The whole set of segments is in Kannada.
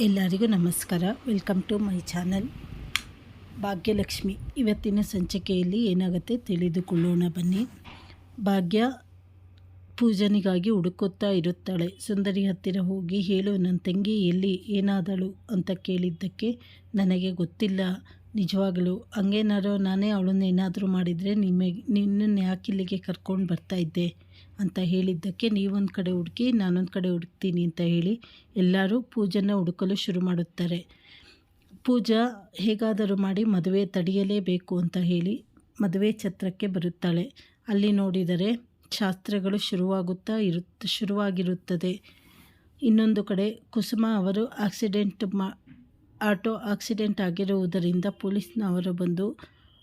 ಎಲ್ಲರಿಗೂ ನಮಸ್ಕಾರ. Welcome to my channel Bhagyalakshmi, ಇವತ್ತಿನ ಸಂಚಿಕೆಯಲ್ಲಿ ಏನಾಗುತ್ತೆ ತಿಳಿದುಕೊಳ್ಳೋಣ ಬನ್ನಿ. ಭಾಗ್ಯ ಪೂಜನಿಗಾಗಿ ಹುಡುಕುತ್ತಾ ಇರುತ್ತಾಳೆ. ಸುಂದರಿ ಹತ್ತಿರ ಹೋಗಿ ಹೇಳು, ನನ್ನ ತಂಗಿ ಎಲ್ಲಿ, ಏನಾದಳು ಅಂತ ಕೇಳಿದ್ದಕ್ಕೆ ನನಗೆ ಗೊತ್ತಿಲ್ಲ. ನಿಜವಾಗಲೂ ಹಂಗೇನಾರೋ ನಾನೇ ಅವಳನ್ನ ಏನಾದರೂ ಮಾಡಿದರೆ ನಿಮಗೆ, ನಿನ್ನನ್ನು ಯಾಕಿಲ್ಲಿಗೆ ಕರ್ಕೊಂಡು ಬರ್ತಾ ಇದ್ದೆ? ಅಂತ ಹೇಳಿದ್ದಕ್ಕೆ ನೀವೊಂದು ಕಡೆ ಹುಡುಕಿ, ನಾನೊಂದು ಕಡೆ ಹುಡುಕ್ತೀನಿ ಅಂತ ಹೇಳಿ ಎಲ್ಲರೂ ಪೂಜನ ಹುಡುಕಲು ಶುರು ಮಾಡುತ್ತಾರೆ. ಪೂಜಾ ಹೇಗಾದರೂ ಮಾಡಿ ಮದುವೆ ತಡೆಯಲೇಬೇಕು ಅಂತ ಹೇಳಿ ಮದುವೆ ಛತ್ರಕ್ಕೆ ಬರುತ್ತಾಳೆ. ಅಲ್ಲಿ ನೋಡಿದರೆ ಶಾಸ್ತ್ರಗಳು ಶುರುವಾಗುತ್ತಾ ಇರುತ್ತ ಶುರುವಾಗಿರುತ್ತದೆ. ಇನ್ನೊಂದು ಕಡೆ ಕುಸುಮ ಅವರು ಆಕ್ಸಿಡೆಂಟ್ ಮಾ, ಆಟೋ ಆಕ್ಸಿಡೆಂಟ್ ಆಗಿರುವುದರಿಂದ ಪೊಲೀಸ್ನವರು ಬಂದು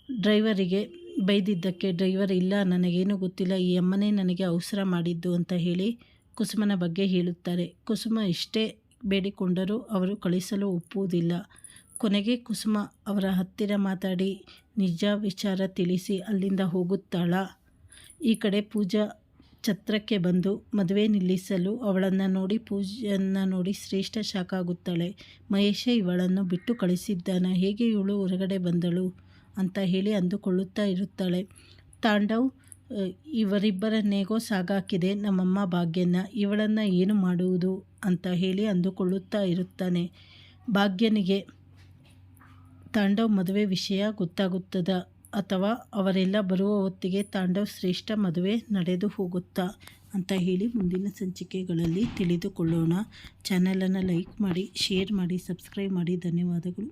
ಡ್ರೈವರಿಗೆ ಬೈದಿದ್ದಕ್ಕೆ ಡ್ರೈವರ್, ಇಲ್ಲ, ನನಗೇನು ಗೊತ್ತಿಲ್ಲ, ಈ ಅಮ್ಮನೇ ನನಗೆ ಅವಸರ ಮಾಡಿದ್ದು ಅಂತ ಹೇಳಿ ಕುಸುಮನ ಬಗ್ಗೆ ಹೇಳುತ್ತಾರೆ. ಕುಸುಮ ಇಷ್ಟೇ ಬೇಡಿಕೊಂಡರೂ ಅವರು ಕಳಿಸಲು ಒಪ್ಪುವುದಿಲ್ಲ. ಕೊನೆಗೆ ಕುಸುಮ ಅವರ ಹತ್ತಿರ ಮಾತಾಡಿ, ನಿಜ ವಿಚಾರ ತಿಳಿಸಿ, ಅಲ್ಲಿಂದ ಹೋಗುತ್ತಾಳ? ಈ ಕಡೆ ಪೂಜಾ ಛತ್ರಕ್ಕೆ ಬಂದು ಮದುವೆ ನಿಲ್ಲಿಸಲು ಅವಳನ್ನು ನೋಡಿ ಪೂಜೆಯನ್ನು ನೋಡಿ ಶ್ರೇಷ್ಠ ಶಾಕ್ ಆಗುತ್ತಾಳೆ ಮಹೇಶ ಇವಳನ್ನು ಬಿಟ್ಟು ಕಳಿಸಿದ್ದಾನ. ಹೇಗೆ ಇವಳು ಹೊರಗಡೆ ಬಂದಳು? ಅಂತ ಹೇಳಿ ಅಂದುಕೊಳ್ಳುತ್ತಾ ಇರುತ್ತಾಳೆ. ತಾಂಡವ್ ಇವರಿಬ್ಬರನ್ನೇಗೋ ಸಾಗಾಕಿದೆ, ನಮ್ಮಮ್ಮ ಭಾಗ್ಯನ ಇವಳನ್ನು ಏನು ಮಾಡುವುದು? ಅಂತ ಹೇಳಿ ಅಂದುಕೊಳ್ಳುತ್ತಾ ಇರುತ್ತಾನೆ. ಭಾಗ್ಯನಿಗೆ ತಾಂಡವ್ ಮದುವೆ ವಿಷಯ ಗೊತ್ತಾಗುತ್ತದ ಅಥವಾ ಅವರೆಲ್ಲ ಬರುವ ಹೊತ್ತಿಗೆ ತಾಂಡವ್ ಶ್ರೇಷ್ಠ ಮದುವೆ ನಡೆದು ಹೋಗುತ್ತಾ ಅಂತ ಹೇಳಿ ಮುಂದಿನ ಸಂಚಿಕೆಗಳಲ್ಲಿ ತಿಳಿದುಕೊಳ್ಳೋಣ. ಚಾನಲನ್ನು ಲೈಕ್ ಮಾಡಿ, ಶೇರ್ ಮಾಡಿ, ಸಬ್ಸ್ಕ್ರೈಬ್ ಮಾಡಿ. ಧನ್ಯವಾದಗಳು.